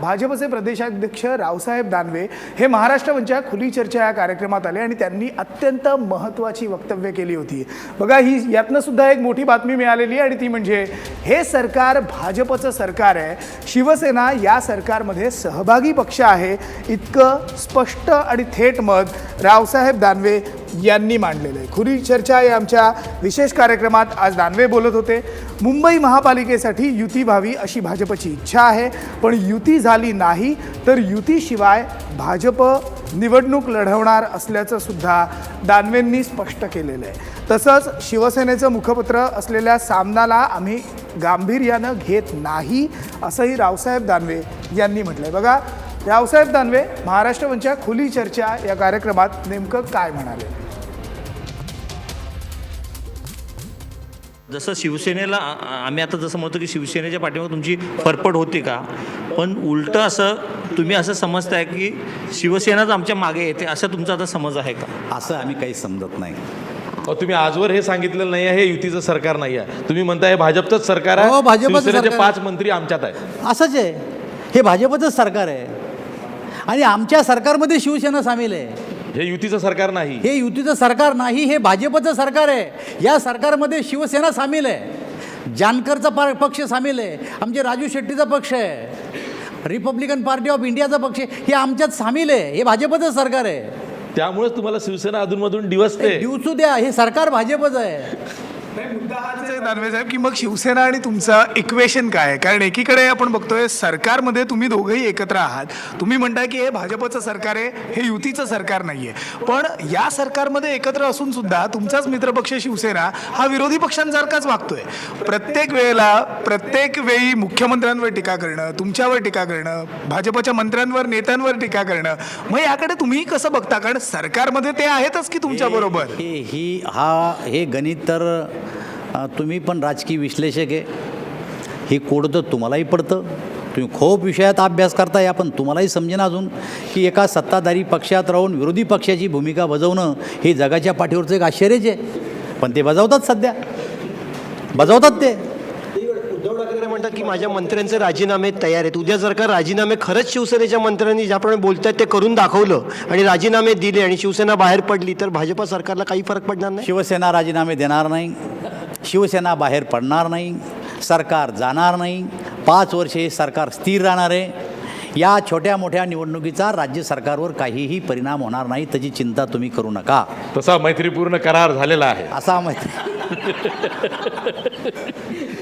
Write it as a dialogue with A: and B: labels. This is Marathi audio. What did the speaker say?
A: भाजपचे प्रदेशाध्यक्ष रावसाहेब दानवे हे महाराष्ट्र खुली चर्चा या कार्यक्रमात आले आणि त्यांनी अत्यंत महत्त्वाची वक्तव्य केली होती. बघा ही यातनं सुद्धा एक मोठी बातमी मिळालेली आहे आणि ती म्हणजे हे सरकार भाजपचं सरकार आहे. शिवसेना या सरकारमध्ये सहभागी पक्ष आहे. इतकं स्पष्ट आणि थेट मत रावसाहेब दानवे यांनी मांडलेलं आहे. खुली चर्चा या आमच्या विशेष कार्यक्रमात आज दानवे बोलत होते. मुंबई महापालिकेसाठी युती व्हावी अशी भाजपची इच्छा आहे. पण युती झाली नाही तर युतीशिवाय भाजप निवडणूक लढवणार असल्याचं सुद्धा दानवेंनी स्पष्ट केलेलं आहे. तसंच शिवसेनेचं मुखपत्र असलेल्या सामनाला आम्ही गांभीर्यानं घेत नाही असंही रावसाहेब दानवे यांनी म्हटलं आहे बघा रावसाहेब दानवे महाराष्ट्र मंच्या खुली चर्चा या कार्यक्रमात नेमकं काय म्हणाले?
B: जसं शिवसेनेला आम्ही आता जसं म्हणतो की शिवसेनेच्या पाठीमागे तुमची फरफड होती का? पण उलटं असं तुम्ही असं समजताय की शिवसेनाच आमच्या मागे येते असं तुमचा आता समज आहे का?
C: असं आम्ही काही समजत नाही.
D: तुम्ही आजवर हे सांगितलेलं नाही आहे हे युतीचं सरकार नाही आहे. तुम्ही म्हणताय हे भाजपचंच सरकार
E: हो,
D: आहे
E: भाजपचं
D: शिवसेनेचे
E: सरकार
D: पाच मंत्री आमच्यात आहेत.
E: असंच आहे. हे भाजपचंच सरकार आहे. आणि आमच्या सरकारमध्ये शिवसेना सामील आहे.
D: हे युतीचं सरकार नाही.
E: हे युतीचं सरकार नाही हे भाजपचं सरकार आहे. या सरकारमध्ये शिवसेना सामील आहे. जानकरचा पार पक्ष सामील आहे. आमचे राजू शेट्टीचा पक्ष आहे. रिपब्लिकन पार्टी ऑफ इंडियाचा पक्ष आहे. हे आमच्यात सामील आहे. हे भाजपचं सरकार आहे.
D: त्यामुळेच तुम्हाला शिवसेना अधूनमधून डिवसते
E: दिवसू द्या. हे सरकार भाजपचं आहे.
A: दानवे साहेब की मग शिवसेना आणि तुमचं इक्वेशन काय आहे? कारण एकीकडे आपण बघतोय सरकारमध्ये तुम्ही दोघंही एकत्र आहात. तुम्ही म्हणताय की हे भाजपचं सरकार आहे हे युतीचं सरकार नाही आहे पण या सरकारमध्ये एकत्र असून सुद्धा तुमचाच मित्रपक्ष शिवसेना हा विरोधी पक्षांसारखाच वागतोय. प्रत्येक वेळेला प्रत्येक वेळी मुख्यमंत्र्यांवर टीका करणं तुमच्यावर टीका करणं भाजपच्या मंत्र्यांवर नेत्यांवर टीका करणं मग याकडे तुम्ही कसं बघता? कारण सरकारमध्ये ते आहेतच की तुमच्या बरोबर.
C: हे ही हा हे गणित तर तुम्ही पण राजकीय विश्लेषक आहे. हे कोड तर तुम्हालाही पडतं. तुम्ही खूप विषयात अभ्यास करताय. पण तुम्हालाही समजेन अजून की एका सत्ताधारी पक्षात राहून विरोधी पक्षाची भूमिका बजावणं हे जगाच्या पाठीवरचं एक आश्चर्यच आहे. पण ते बजावतात सध्या. बजावतात ते.
F: उद्धव ठाकरे म्हणतात की माझ्या मंत्र्यांचे राजीनामे तयार आहेत. उद्या जर का राजीनामे खरंच शिवसेनेच्या मंत्र्यांनी ज्याप्रमाणे बोलतात ते करून दाखवलं आणि राजीनामे दिले आणि शिवसेना बाहेर पडली तर भाजपा सरकारला काही फरक पडणार नाही?
C: शिवसेना राजीनामे देणार नाही. शिवसेना बाहेर पडणार नाही सरकार जाणार नाही पाच वर्षे सरकार स्थिर राहणार आहे. या छोट्या मोठ्या निवडणुकीचा राज्य सरकारवर काहीही परिणाम होणार नाही त्याची चिंता तुम्ही करू नका.
D: तसा मैत्रीपूर्ण करार झालेला आहे.
C: असा माहिती